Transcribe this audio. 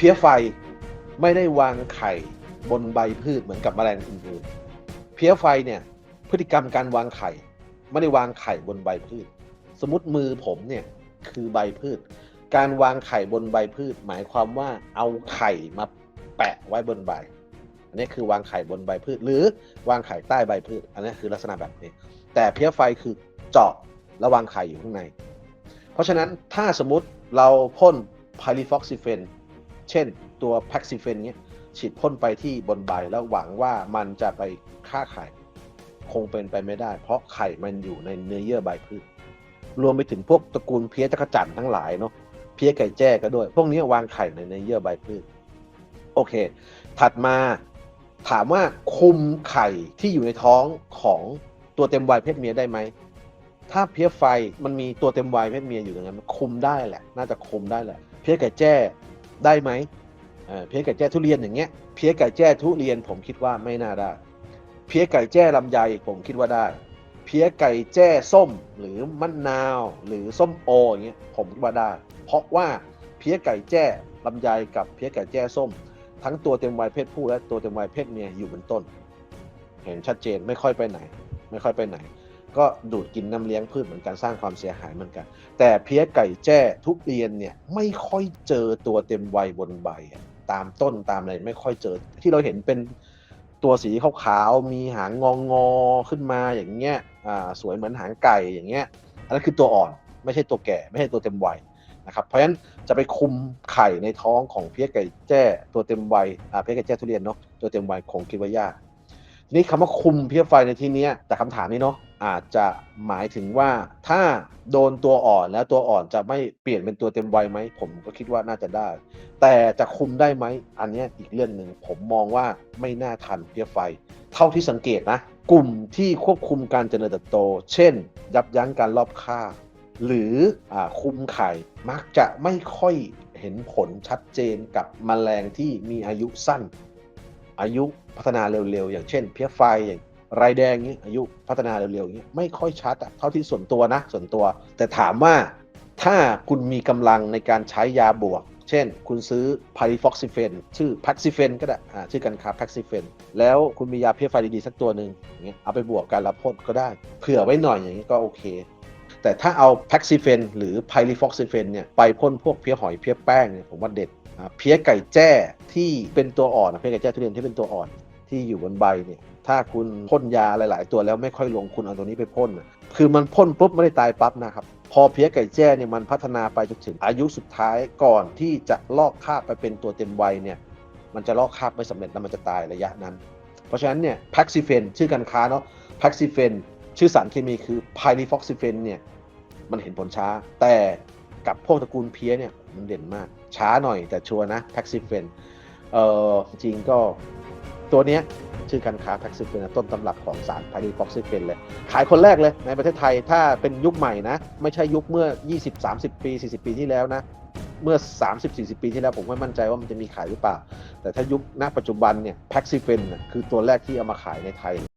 เพี้ยไฟไม่ได้วางไข่บนใบพืชเหมือนกับแมลงอื่นๆเพี้ยไฟเนี่ยพฤติกรรมการวางไข่ ไม่ได้วางไข่บนใบพืช สมมติมือผมเนี่ยคือใบพืช การวางไข่บนใบพืช หมายความว่าเอาไข่มาแปะไว้บนใบ อันนี้คือวางไข่บนใบพืช หรือวางไข่ใต้ใบพืช อันนี้คือลักษณะแบบนี้ แต่เพี้ยไฟคือเจาะแล้ววางไข่อยู่ข้างใน เพราะฉะนั้นถ้าสมมติเราพ่นพาริฟอกซิเฟน เช่นตัวแพ็กซิเฟนเนี้ยฉีดพ่นไปที่บนใบแล้วหวังว่ามันจะไปฆ่าไข่ คงเป็นไปไม่ได้ เพราะไข่มันอยู่ในเนื้อเยื่อใบพืช รวมไปถึงพวกตระกูลเพี้ยจักรจั่นทั้งหลายเนาะเพี้ยไก่แจ้ก็ด้วย พวกนี้วางไข่ในเนื้อเยื่อใบพืช โอเค ถัดมาถามว่าคุมไข่ที่อยู่ในท้องของตัวเต็มวัยเพศเมียได้ไหมถ้าเพี้ยไฟมันมีตัวเต็มวัยเพศเมียอยู่อย่างนั้นมันคุมได้แหละ น่าจะคุมได้แหละ เพี้ยไก่แจ้ ได้ไหมเพี้ยไก่แจ้ทุเรียนอย่างเงี้ยเพี้ยไก่แจ้ทุเรียนผมคิดว่าไม่น่าได้ เพี้ยไก่แจ้ลำไยผมคิดว่าได้ เพี้ยไก่แจ้ส้มหรือมะนาวหรือส้มโออย่างเงี้ยผมคิดว่าได้ เพราะว่าเพี้ยไก่แจ้ลำไยกับเพี้ยไก่แจ้ส้ม ทั้งตัวเต็มวัยเพศผู้และตัวเต็มวัยเพศเมียอยู่บนต้น เห็นชัดเจนไม่ค่อยไปไหน ไม่ค่อยไปไหน ก็ดูดกินน้ำเลี้ยงพืชเหมือนกันสร้างความเสียหายเหมือนกัน แต่เพี้ยไก่แจ้ทุเรียนเนี่ยไม่ค่อยเจอตัวเต็มวัยบนใบตามต้นตามอะไรไม่ค่อยเจอ ที่เราเห็นเป็นตัวสีขาวๆมีหางงองอขึ้นมาอย่างเงี้ยสวยเหมือนหางไก่อย่างเงี้ยอันนั้นคือตัวอ่อนไม่ใช่ตัวแก่ไม่ใช่ตัวเต็มวัยนะครับเพราะฉะนั้นจะไปคุมไข่ในท้องของเพี้ยไก่แจ้ตัวเต็มวัยเพี้ยไก่แจ้ทุเรียนเนาะตัวเต็มวัยคงคิดว่ายากทีนี้คำว่าคุมเพี้ยไฟในที่นี้แต่คำถามนี้เนาะ อาจจะหมายถึงว่าถ้าโดนตัวอ่อนแล้วตัวอ่อนจะไม่เปลี่ยนเป็นตัวเต็มวัยไหม ผมก็คิดว่าน่าจะได้ แต่จะคุมได้ไหม อันนี้อีกเรื่องหนึ่งผมมองว่าไม่น่าทันเพียไฟ เท่าที่สังเกตนะ กลุ่มที่ควบคุมการเจริญเติบโต เช่น ยับยั้งการรอบฆ่า หรืออคุมไข่มักจะไม่ค่อยเห็นผลชัดเจนกับแมลงที่มีอายุสั้น อายุพัฒนาเร็วๆ อย่างเช่น เพี้ยไฟอย่าง ไรแดงนี้อายุพัฒนาเร็วๆอย่างนี้ไม่ค่อยชัดอะเท่าที่ส่วนตัวนะ ส่วนตัว แต่ถามว่าถ้าคุณมีกำลังในการใช้ยาบวก เช่น คุณซื้อพาริฟอกซิเฟนชื่อพักซิเฟนก็ได้ชื่อกันคาพักซิเฟนแล้วคุณมียาเพียไฟดีๆสักตัวหนึ่งอย่างเงี้ยเอาไปบวกการรับพ่นก็ได้ เผื่อไว้หน่อยอย่างนี้ก็โอเค แต่ถ้าเอาแพ็กซิเฟนหรือไพลิฟอกซิเฟนเนี่ยไปพ่นพวกเพี้ยหอยเพี้ยแป้งเนี่ยผมว่าเด็ดเพี้ยไก่แจ้ที่เป็นตัวอ่อนเพี้ยไก่แจ้ทุเรียนที่เป็นตัวอ่อนที่อยู่บนใบเนี่ย ถ้าคุณพ่นยาหลาย ๆ ตัวแล้วไม่ค่อยลงคุณเอาตัวนี้ไปพ่นคือมันพ่นปุ๊บไม่ได้ตายปั๊บนะครับ พอเพี้ยไก่แจ้เนี่ยมันพัฒนาไปจนถึงอายุสุดท้ายก่อนที่จะลอกคราบไปเป็นตัวเต็มวัยเนี่ยมันจะลอกคราบไม่สำเร็จแล้วมันจะตายระยะนั้น เพราะฉะนั้นเนี่ยแพ็กซิเฟนชื่อการค้าเนาะแพ็กซิเฟนชื่อสารเคมีคือไพลิฟอกซิเฟนเนี่ยมันเห็นผลช้า แต่กับพวกตระกูลเพี้ยเนี่ยมันเด่นมากช้าหน่อยแต่ชัวร์นะแพ็กซิเฟนเออจริงก็ตัวเนี้ย ชื่อการค้าแพ็กซิเฟนต้นตำรับของสารไพรีฟอกซิเฟนเลย ขายคนแรกเลยในประเทศไทยถ้าเป็นยุคใหม่นะ ไม่ใช่ยุคเมื่อ 20 30 ปี 40 ปีที่แล้วนะ เมื่อ 30 40 ปีที่แล้วผมไม่มั่นใจว่ามันจะมีขายหรือเปล่า แต่ถ้ายุคณปัจจุบันเนี่ยแพ็กซิเฟนคือตัวแรกที่เอามาขายในไทย